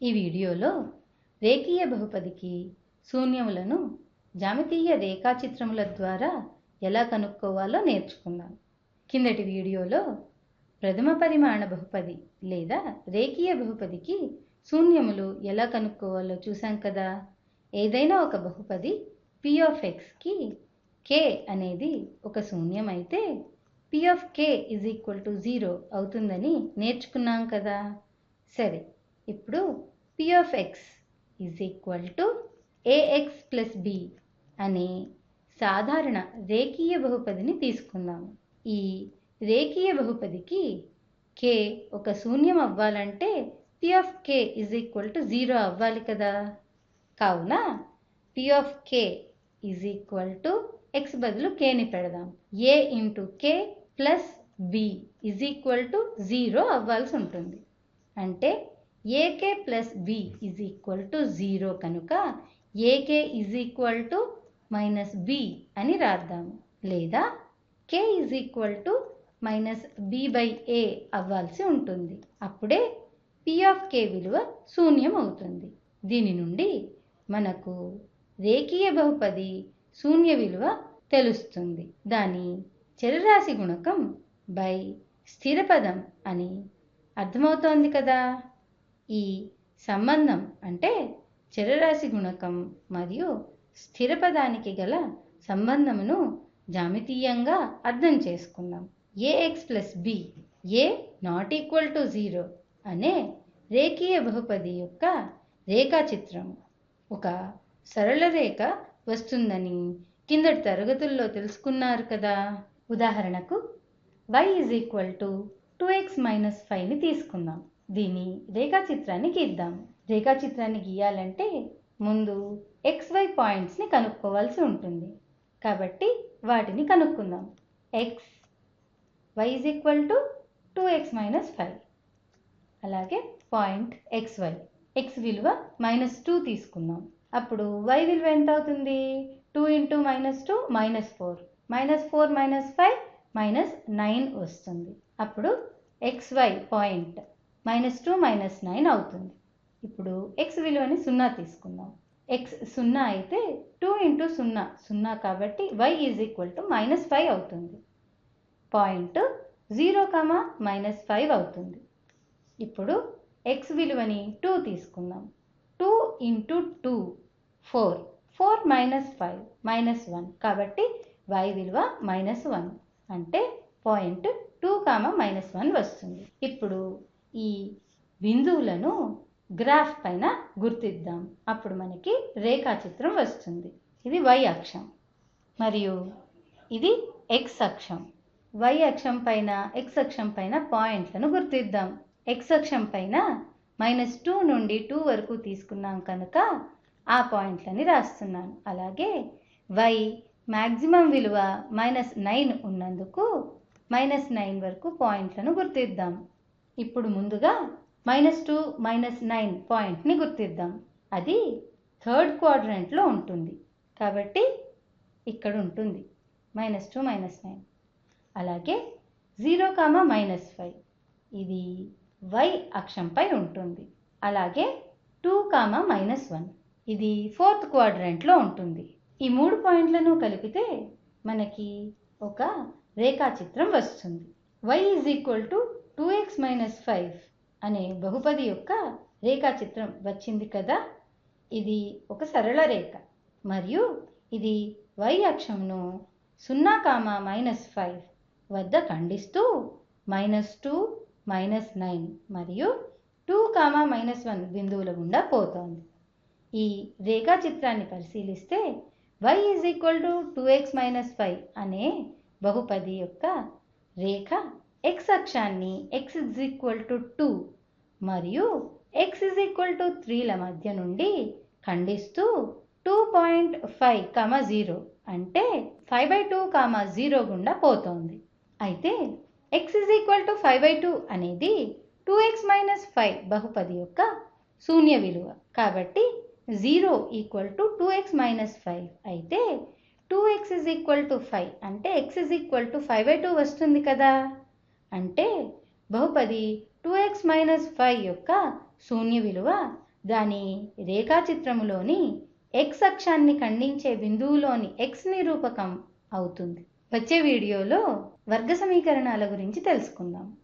ఈ వీడియోలో రేఖీయ బహుపదికి శూన్యములను జామితీయ రేఖాచిత్రముల ద్వారా ఎలా కనుక్కోవాలో నేర్చుకుందాం. కిందటి వీడియోలో ప్రథమ పరిమాణ బహుపది లేదా రేఖీయ బహుపదికి శూన్యములు ఎలా కనుక్కోవాలో చూసాం కదా. ఏదైనా ఒక బహుపది పి ఆఫ్ ఎక్స్కి కే అనేది ఒక శూన్యం అయితే P of K is equal to zero అవుతుందని నేర్చుకున్నాం కదా. సరే ఇప్పుడు P of X is equal to A X plus B అనే సాధారణ రేఖీయ బహుపదిని తీసుకుందాము ఈ రేఖీయ బహుపదికి కే ఒక శూన్యం అవ్వాలంటే P of K is equal to zero అవ్వాలి కదా. కావున P of K is equal to X బదులు కేని పెడదాం. A into K plus B is equal to zero అవ్వాల్సి ఉంటుంది. అంటే A K plus B is equal to zero కనుక A K is equal to minus B అని రాద్దాము లేదా K is equal to minus B by A అవ్వాల్సి ఉంటుంది. అప్పుడే పి ఆఫ్ కే విలువ శూన్యం అవుతుంది. దీని నుండి మనకు రేఖీయ బహుపది శూన్య విలువ తెలుస్తుంది. దాని చరరాశి గుణకం బై స్థిరపదం అని అర్థమవుతోంది కదా. ఈ సంబంధం అంటే చరరాశి గుణకం మరియు స్థిరపదానికి గల సంబంధమును జామితీయంగా అర్థం చేసుకుందాం. A X plus B A not equal to zero అనే రేఖీయ బహుపది యొక్క రేఖాచిత్రం. ఒక సరళ రేఖ వస్తుందని కిందటి తరగతుల్లో తెలుసుకున్నారు కదా. ఉదాహరణకు Y is equal to two X minus ఫైవ్ని తీసుకుందాం. దీని రేఖాచిత్రాన్ని గీద్దాం. రేఖాచిత్రాన్ని గీయాలంటే ముందు ఎక్స్ వై పాయింట్స్ని కనుక్కోవాల్సి ఉంటుంది. కాబట్టి వాటిని కనుక్కుందాం. X Y is equal to two X minus five అలాగే పాయింట్ ఎక్స్ వై ఎక్స్ విలువ మైనస్ టూ తీసుకుందాం. అప్పుడు వై విలువ ఎంత అవుతుంది? Two into minus two minus four minus four minus five minus nine వస్తుంది. అప్పుడు X Y point minus two minus nine అవుతుంది. ఇప్పుడు ఎక్స్ విలువని సున్నా తీసుకుందాం. ఎక్స్ సున్నా అయితే టూ ఇంటూ సున్నా సున్నా కాబట్టి Y is equal to minus five అవుతుంది. Point zero comma minus five అవుతుంది. ఇప్పుడు ఎక్స్ విలువని టూ తీసుకుందాం. Two into two four four minus five minus one కాబట్టి వై విలువ మైనస్ వన్ అంటే point two comma minus one వస్తుంది. ఇప్పుడు ఈ బిందువులను గ్రాఫ్ పైన గుర్తిద్దాం. అప్పుడు మనకి రేఖాచిత్రం వస్తుంది. ఇది వై అక్షం. మరియు ఇది ఎక్స్ అక్షం. వై అక్షం పైన ఎక్స్ అక్షం పైన పాయింట్లను గుర్తిద్దాం. ఎక్స్ అక్షం పైన మైనస్ టూ నుండి టూ వరకు తీసుకున్నాం కనుక ఆ పాయింట్లని రాస్తున్నాను. అలాగే వై మ్యాక్సిమం విలువ మైనస్ నైన్ ఉన్నందుకు మైనస్ నైన్ వరకు పాయింట్లను గుర్తిద్దాం. ఇప్పుడు ముందుగా మైనస్ టూ మైనస్ నైన్ పాయింట్ని గుర్తిద్దాం. అది థర్డ్ క్వాడ్రంట్లో ఉంటుంది. కాబట్టి ఇక్కడ ఉంటుంది. మైనస్ టూ మైనస్ నైన్ అలాగే జీరో కామా మైనస్ ఫైవ్ ఇది వై అక్షంపై ఉంటుంది. అలాగే టూ కామా మైనస్ వన్ ఇది ఫోర్త్ క్వాడ్రంట్లో ఉంటుంది. ఈ మూడు పాయింట్లను కలిపితే మనకి ఒక రేఖాచిత్రం వస్తుంది. Y is equal to two X minus five అనే బహుపది యొక్క రేఖాచిత్రం వచ్చింది కదా? ఇది ఒక సరళ రేఖ. మరియు ఇది వై అక్షంను సున్నా కామా మైనస్ ఫైవ్ వద్ద ఖండిస్తూ మైనస్ టూ మైనస్ నైన్ మరియు టూ కామా మైనస్ వన్ బిందువుల గుండా పోతోంది. ఈ రేఖాచిత్రాన్ని పరిశీలిస్తే Y is equal to two X minus five అనే బహుపది యొక్క రేఖ ఎక్స్ అక్షాన్ని X is equal to two మరియు ఎక్స్ ఇజ్ ఈక్వల్ టు త్రీల మధ్య నుండి ఖండిస్తూ two point five comma zero అంటే five by two comma zero గుండా పోతోంది. అయితే X is equal to five by two అనేది టూ ఎక్స్ మైనస్ ఫైవ్ బహుపది యొక్క శూన్య విలువ. కాబట్టి zero equal to two X minus five అయితే two X is equal to five అంటే X is equal to five by two వస్తుంది కదా. అంటే బహుపది టూ ఎక్స్ మైనస్ ఫైవ్ యొక్క శూన్య విలువ దాని రేఖాచిత్రములోని ఎక్స్ అక్షాన్ని ఖండించే బిందువులోని ఎక్స్ నిరూపకం అవుతుంది. వచ్చే వీడియోలో వర్గ సమీకరణాల గురించి తెలుసుకుందాం.